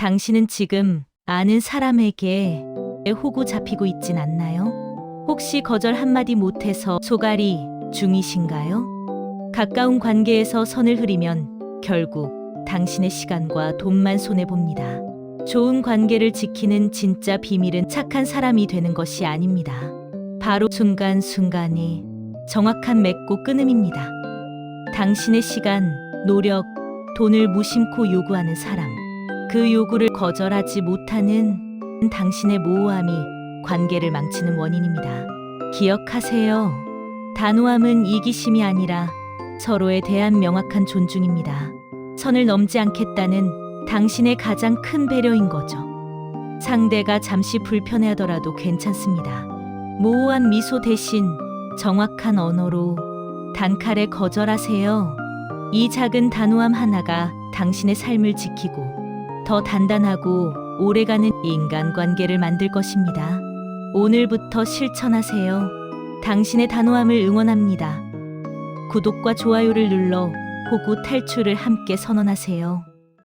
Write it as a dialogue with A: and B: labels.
A: 당신은 지금 아는 사람에게 호구 잡히고 있진 않나요? 혹시 거절 한마디 못해서 소갈이 중이신가요? 가까운 관계에서 선을 흐리면 결국 당신의 시간과 돈만 손해봅니다. 좋은 관계를 지키는 진짜 비밀은 착한 사람이 되는 것이 아닙니다. 바로 순간순간이 정확한 맺고 끊음입니다. 당신의 시간, 노력, 돈을 무심코 요구하는 사람, 그 요구를 거절하지 못하는 당신의 모호함이 관계를 망치는 원인입니다. 기억하세요. 단호함은 이기심이 아니라 서로에 대한 명확한 존중입니다. 선을 넘지 않겠다는 당신의 가장 큰 배려인 거죠. 상대가 잠시 불편해하더라도 괜찮습니다. 모호한 미소 대신 정확한 언어로 단칼에 거절하세요. 이 작은 단호함 하나가 당신의 삶을 지키고 더 단단하고 오래가는 인간관계를 만들 것입니다. 오늘부터 실천하세요. 당신의 단호함을 응원합니다. 구독과 좋아요를 눌러 호구 탈출을 함께 선언하세요.